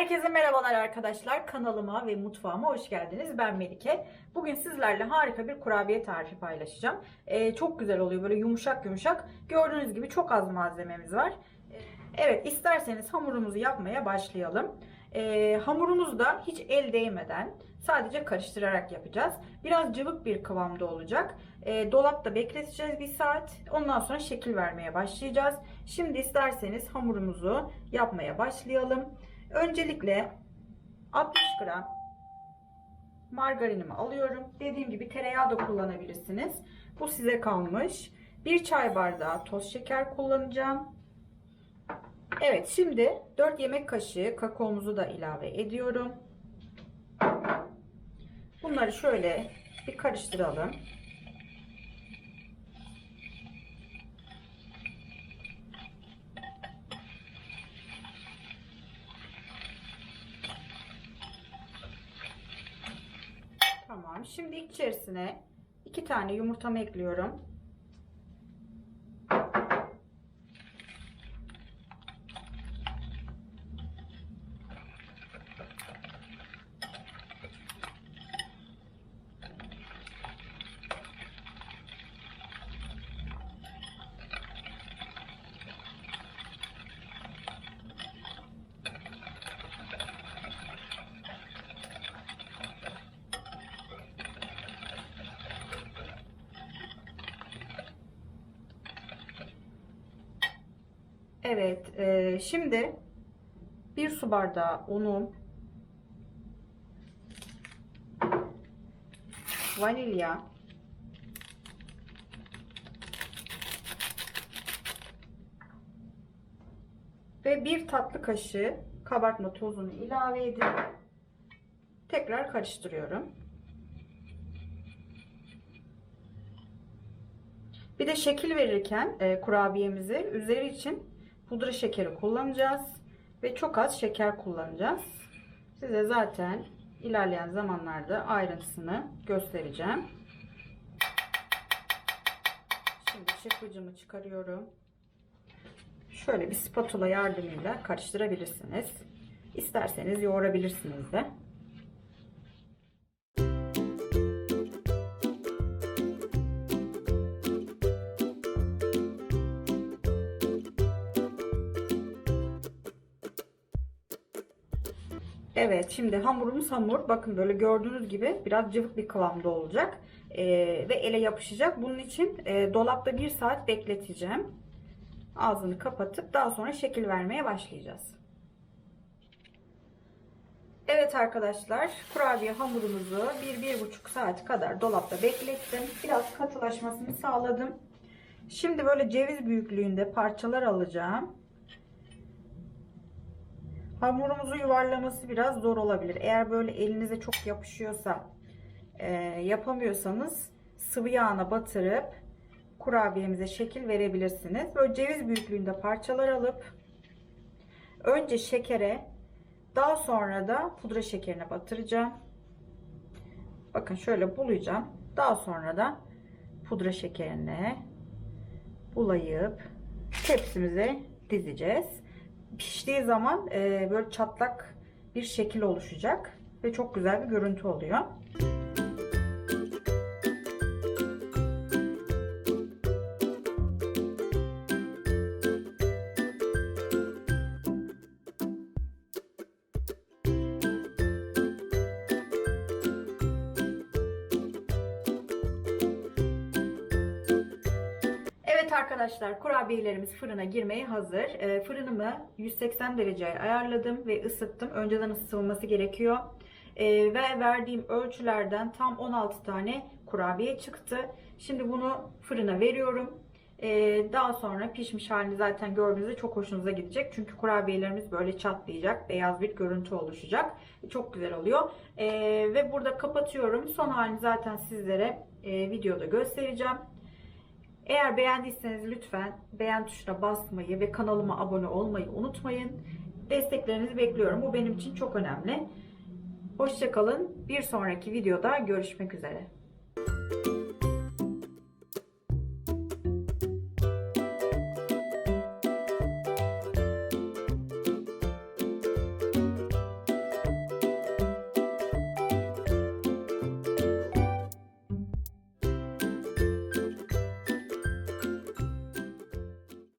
Herkese merhabalar arkadaşlar. Kanalıma ve mutfağıma hoş geldiniz. Ben Melike. Bugün sizlerle harika bir kurabiye tarifi paylaşacağım. Ee, çok güzel oluyor. Böyle yumuşak yumuşak. Gördüğünüz gibi çok az malzememiz var. Ee, Evet isterseniz hamurumuzu yapmaya başlayalım. Ee, hamurumuzu da hiç el değmeden sadece karıştırarak yapacağız. Biraz cıvık bir kıvamda olacak. Ee, dolapta bekleteceğiz bir saat. Ondan sonra şekil vermeye başlayacağız. Şimdi isterseniz hamurumuzu yapmaya başlayalım. Öncelikle 60 gram margarinimi alıyorum. Dediğim gibi tereyağı da kullanabilirsiniz. Bu size kalmış. Bir çay bardağı toz şeker kullanacağım. Evet şimdi 4 yemek kaşığı kakaomuzu da ilave ediyorum. Bunları şöyle bir karıştıralım. Şimdi içerisine iki tane yumurtamı ekliyorum. Evet, e, şimdi bir su bardağı unum, vanilya, ve bir tatlı kaşığı kabartma tozunu ilave edip tekrar karıştırıyorum. Bir de şekil verirken kurabiyemizi üzeri için pudra şekeri kullanacağız ve çok az şeker kullanacağız. Size zaten ilerleyen zamanlarda ayrıntısını göstereceğim. Şimdi çırpıcımı çıkarıyorum. Şöyle bir spatula yardımıyla karıştırabilirsiniz. İsterseniz yoğurabilirsiniz de. Evet şimdi hamurumuz hamur. Bakın böyle gördüğünüz gibi biraz cıvık bir kıvamda olacak. Ee, ve ele yapışacak. Bunun için e, dolapta bir saat bekleteceğim. Ağzını kapatıp daha sonra şekil vermeye başlayacağız. Evet arkadaşlar kurabiye hamurumuzu 1-1,5 saat kadar dolapta beklettim. Biraz katılaşmasını sağladım. Şimdi böyle ceviz büyüklüğünde parçalar alacağım. Hamurumuzu yuvarlaması biraz zor olabilir. Eğer böyle elinize çok yapışıyorsa e, yapamıyorsanız sıvı yağına batırıp kurabiyemize şekil verebilirsiniz. Böyle ceviz büyüklüğünde parçalar alıp önce şekere daha sonra da pudra şekerine batıracağım. Bakın şöyle bulayacağım. Daha sonra da pudra şekerine bulayıp tepsimize dizeceğiz piştiği zaman e, böyle çatlak bir şekil oluşacak ve çok güzel bir görüntü oluyor. Arkadaşlar kurabiyelerimiz fırına girmeye hazır. E, fırınımı 180 dereceye ayarladım ve ısıttım. Önceden ısıtılması gerekiyor. E, ve verdiğim ölçülerden tam 16 tane kurabiye çıktı. Şimdi bunu fırına veriyorum. E, daha sonra pişmiş halini zaten gördüğünüzde çok hoşunuza gidecek. Çünkü kurabiyelerimiz böyle çatlayacak. Beyaz bir görüntü oluşacak. Çok güzel oluyor. E, ve burada kapatıyorum. Son halini zaten sizlere e, videoda göstereceğim. Eğer beğendiyseniz lütfen beğen tuşuna basmayı ve kanalıma abone olmayı unutmayın. Desteklerinizi bekliyorum. Bu benim için çok önemli. Hoşçakalın. Bir sonraki videoda görüşmek üzere.